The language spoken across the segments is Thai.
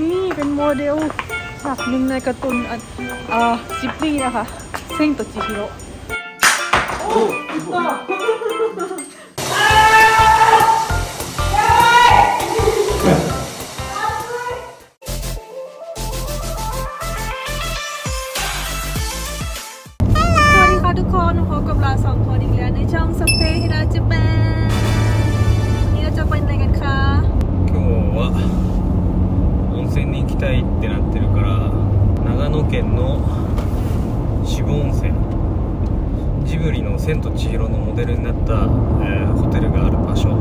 นี่เป็นโมเดลฉากหนึ่งในการ์ตูนอะเอ่อจิบลีนะคะเซ็งตัวจิฮิโร่ 渋温泉。ジブリの「千と千尋」のモデルになった、えーホテルがある場所。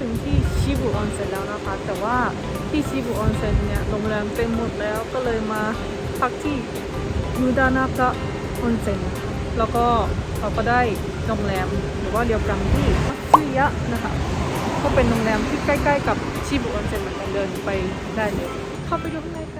ถึงที่ชิบุออนเซ็นแล้วนะคะ แต่ว่าที่ชิบุออนเซ็นเนี่ยโรงแรมเต็มหมดแล้วก็เลยมาพักที่ยูดานากะออนเซ็นแล้วก็เราก็ได้โรงแรมหรือว่าเรียวกังที่มัตสึยะนะคะก็เป็นโรงแรมที่ใกล้ ๆ กับชิบุออนเซ็นเหมือนกันเดินไปได้เลยเข้าไปดูข้างในกัน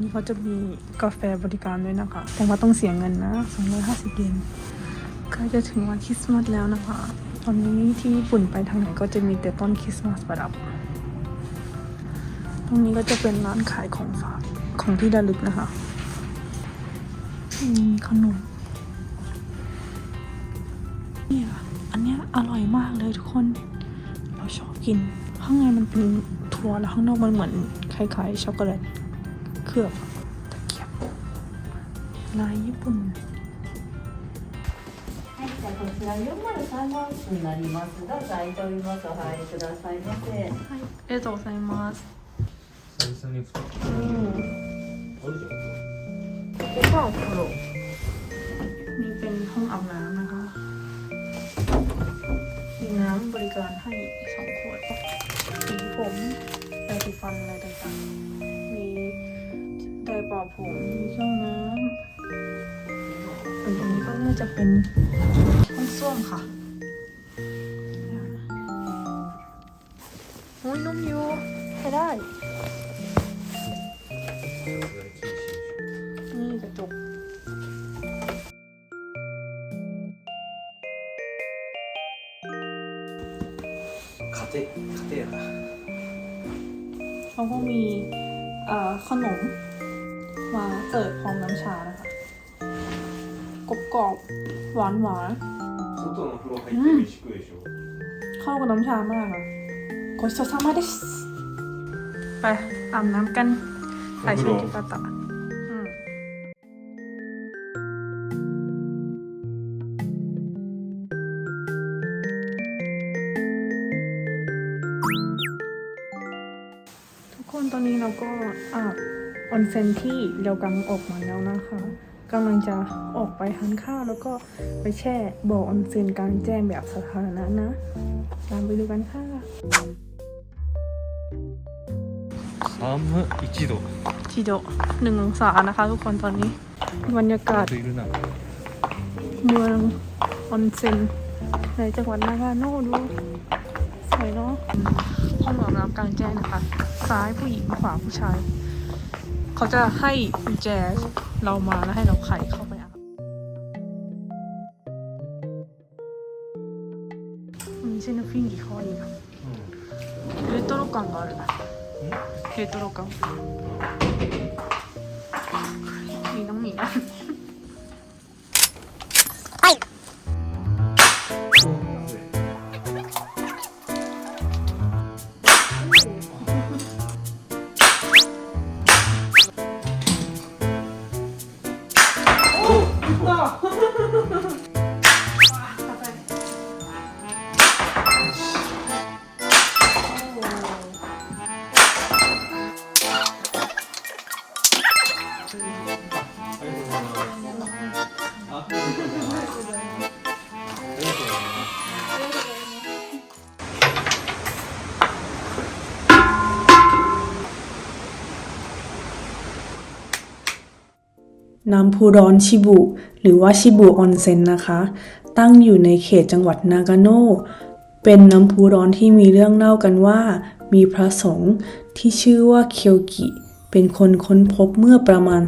นี้เขาจะมีกาแฟบริการด้วยนะคะ แต่ว่าต้องเสียเงินนะ250เยนใกล้จะถึงวันคริสต์มาสแล้วนะคะ ตอนนี้ที่ญี่ปุ่นไปทางไหนก็จะมีแต่ต้นคริสต์มาสประดับ ตรงนี้ก็จะเป็นร้านขายของฝากของที่ระลึกนะคะมีขนมนี่ยอันนี้อร่อยมากเลยทุกคน เราชอบกิน ข้างในมันเป็นถั่วแล้วข้างนอกมันเหมือนคล้ายๆช็อกโกแลต เคลือบตะเกียบลายญี่ปุ่น はい、じゃあこちら403号室になりますが、開いております。お入りくださいませ。はい、ありがとうございます。久々に使っうん。あるじゃん แล้วก็โปรนี่เป็นห้องอาบน้ำนะคะ มีน้ำบริการให้สองขวดสีผมแปรงสีฟันอะไรต่างๆ มี ยปลอกผมมีช่องน้ำส่วนตรงนี้ก็น่าจะเป็นช่องส้วมค่ะโอ้ยนุ่มอยู่ใช้ได้ นี่กระจกคาเต้คาเต้อะเขาก็มีขนม มาเสิร์ฟพร้อมน้ำชานะคะกรอบกรอบหวานหวาน 外の風呂入って飯食うでしょ、 ๆเข้ากับน้ำชามากค่ะごちそうさまですไปอาบน้ำกันใส่ชุดกิปาตะ ออนเซ็นที่เรียวกังออกมาแล้วนะคะกำลังจะออกไปทานข้าวแล้วก็ไปแช่บ่อออนเซ็นกลางแจ้งแบบสาธารณะนะ ตามไปดูกันค่ะ 寒1度 จิโดะหนึ่งองศานะคะ ทุกคนตอนนี้บรรยากาศ 人いるな เมืองออนเซ็นในจังหวัดนากาโน่ดูสวยเนาะห้องอาบน้ำกลางแจ้งนะคะ ซ้ายผู้หญิงขวาผู้ชาย เขาจะให้กุญแจเรามาแล้วให้เราไขเข้าไปอาบมีเส้นฟิ้งกี่ข้อดีอะレトロ感があるレトロ感มีน้องหมีนะ น้ำพุร้อนชิบุ หรือว่าชิบุออนเซ็นนะคะ ตั้งอยู่ในเขตจังหวัดนากาโนเป็นน้ำพุร้อนที่มีเรื่องเล่ากันว่า มีพระสงฆ์ที่ชื่อว่าเคียวกิ เป็นคนค้นพบเมื่อประมาณ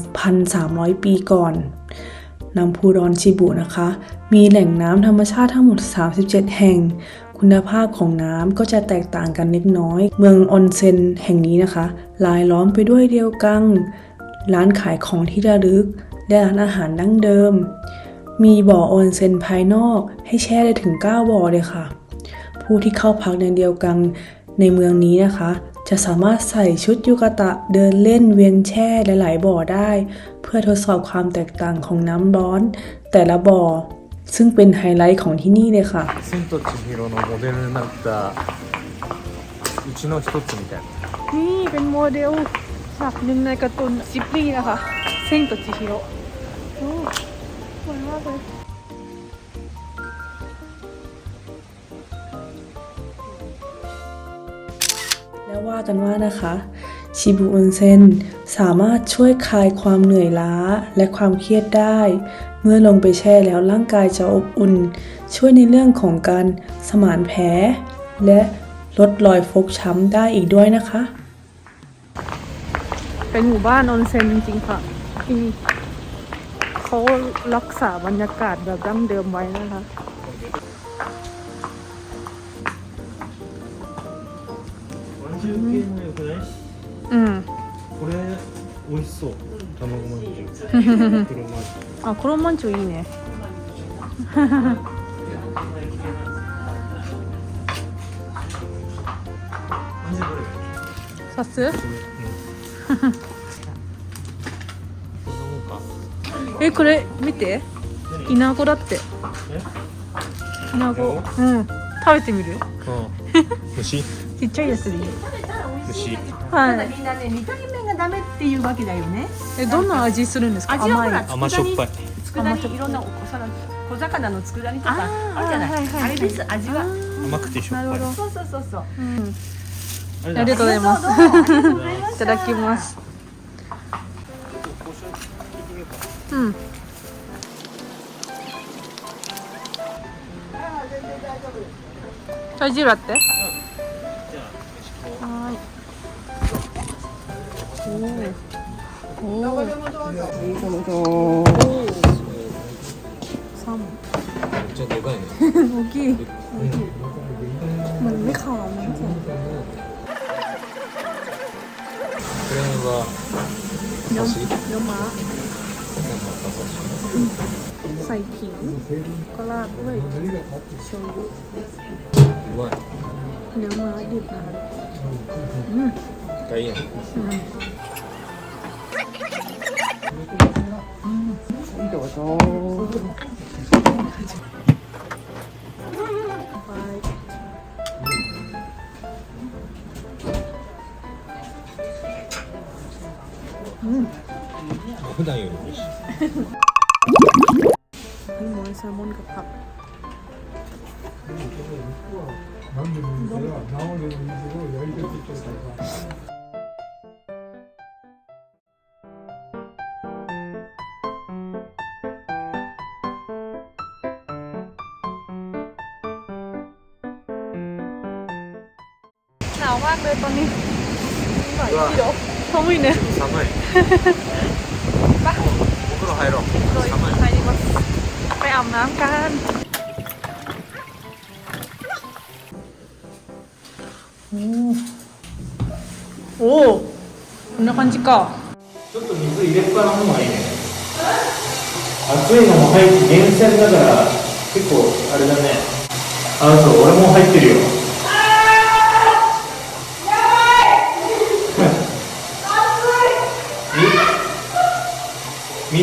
1,300 ปีก่อนน้ำพุร้อนชิบุนะคะ มีแหล่งน้ำธรรมชาติทั้งหมด 37 แห่ง คุณภาพของน้ำก็จะแตกต่างกันเล็กน้อย เมืองออนเซ็นแห่งนี้นะคะ ลายล้อมไปด้วยเดียวกัง ร้านขายของที่ระลึก และร้านอาหารดั้งเดิม มีบ่อออนเซ็นภายนอกให้แช่ได้ถึง 9 บ่อเลยค่ะ ผู้ที่เข้าพักในเดียวกันในเมืองนี้นะคะ จะสามารถใส่ชุดยูกาตะเดินเล่นเวียนแช่หลายๆบ่อได้ เพื่อทดสอบความแตกต่างของน้ำร้อน แต่ละบ่อ ซึ่งเป็นไฮไลท์ของที่นี่เลยค่ะ 千と千尋のモデルになったうちの一つみたいな นี่เป็นโมเดลจากหนึ่งในการ์ตูนจิบลีนะคะ เซ็งตัวจิฮิโร่โอ้สวยมากเลย วว่ากันว่านะคะ ชิบุออนเซ็นสามารถช่วยคลายความเหนื่อยล้าและความเครียดได้ เมื่อลงไปแช่แล้วร่างกายจะอบอุ่น ช่วยในเรื่องของการสมานแผล และลดรอยฟกช้ำได้อีกด้วยนะคะ เป็นหมู่บ้านออนเซ็นจริงๆค่ะที่เขารักษาบรรยากาศแบบดั้งเดิมไว้นะคะ 中継も良くない？うん。これ美味しそう。卵まん。じゅう黒まんじゅうあ黒まんじゅういいね。さす、うん、えこれ見て。イナゴだって。イナゴ。うん。食べてみる？うん。虫ちっちゃいやつでいい。虫はい。みんなね見た目がダメっていうわけだよね。えどんな味するんですか？甘い味はほら甘しょっぱい。佃煮い。ろんなおその小魚の佃煮とかあるじゃない、あれです味は。甘くてしょっぱい。なるほそうそうそうそううんあありがとうございます。いただきます。うん。チャイジーラって？はーい 이거 이거 섬 진짜 내가 아니야 여기 여기 뭔데 가라는지 그러는 거 다시 연마 ใส่ขิงก็ราดด้วยโชยุเนื้อม้าดิบนะคะไก่อะ 오. 당에 오르지. 한모의 살몬 밥. 남들 보세요. 나오는 이거 หนาวมากเลยตอนนี้หน่อยที่เดี๋ยว寒いね寒いお風呂入ろう โดย 寒い ไปดีกว่าไปอาบน้ำกันโอ้โอ้こんな感じかちょっと水入れっぱな方がいいね熱いのも入って源泉だから結構あれだねあそう俺も入ってるよ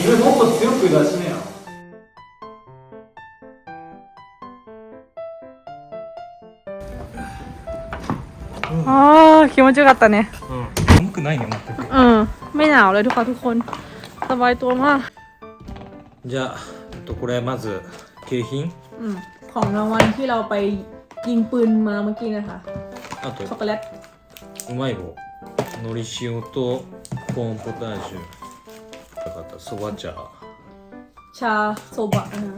水もっと強く出しねよああ気持ちよかったねうん寒くないね全くうんไม่หนาวเลยทุกคนทุกคนสบายตัวมากじゃあこれまず景品うんของรางวัลที่เราไปยิงปืนมาเมื่อกี้นะคะあとช็อกโกแลตうまい棒のり塩とコーンポタージュよかったそば茶 ชาโซบะนะคะ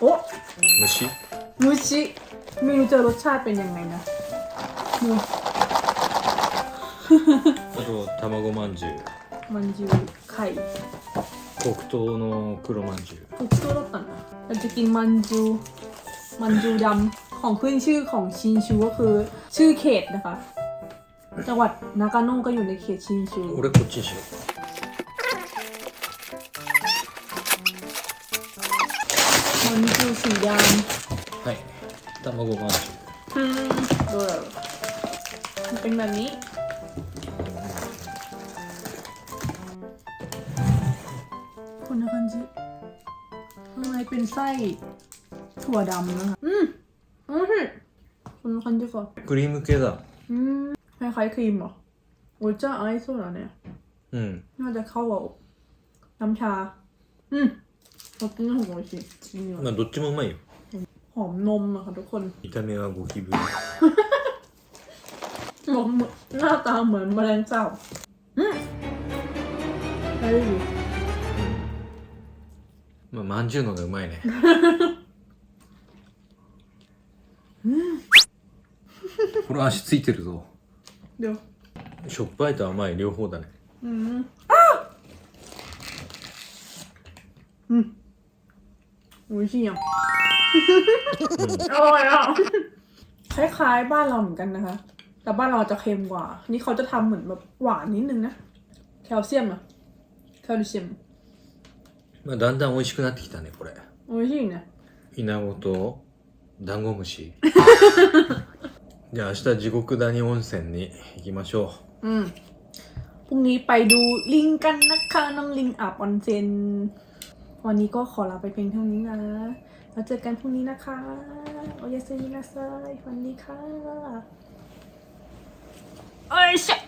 โอ้ 蒸し มูชิไม่รู้จะรสชาติเป็นยังไงนะมู あと卵まんじゅう มันจูไข่ 黒糖の黒まんじゅう ทุกตัวรสตันนะเราจะกินมันจูมันจูดำของขึ้นชื่อของชินชูก็คือ ชื่อเขตนะคะ จังหวัดนากาโน่ก็อยู่ในเขตชินจู 올해 꽃이 지. มันคือสีด하ใ.일단 먹어 봐. ำอืมเบอร์มันเป็นแบบนี้คนละคันจิข้างในเป็นไส้ถั่วดำนะคะ อืมอืมคนละคันจิก่อนクリーム系だ。ล้ายๆครีมเหรอโอ้ยจ้าไอซ์สุดแล้วเนี่ย うん น่าจะเข้ากับน้ำชา อืมรสนี้ของโอชิจริงเหรอ まあどっちもうまいよ หอมนมอะค่ะทุกคน 見た目はゴキブリ นมหน้าตาเหมือนแมลงสาบอืมเฮ้ย まあまんじゅうのがうまいねこれ足ついてるぞ เดี๋ยว しょっぱいと甘い両方だね อืมอืมโอ้ยชิยังอร่อยอ่ะ คล้ายๆบ้านเราเหมือนกันนะคะ แต่บ้านเราจะเค็มกว่า นี่เขาจะทำเหมือนแบบหวานนิดนึงนะ แคลเซียมอะแคลเซียม まあだんだん美味しくなってきたねこれ โอ้ยชิเนี่ย イナゴとダンゴムシ じゃあ明日地獄谷温泉に行きましょ อืม พรุ่งนี้ไปดูลิงกันนะคะน้องลิงอาบออนเซน วันนี้ก็ขอลาไปเพียงเท่านี้นะ แล้วเจอกันพรุ่งนี้นะคะ โอยาเซมินาไซวันนี้ค่ะ เอ้ยเชะ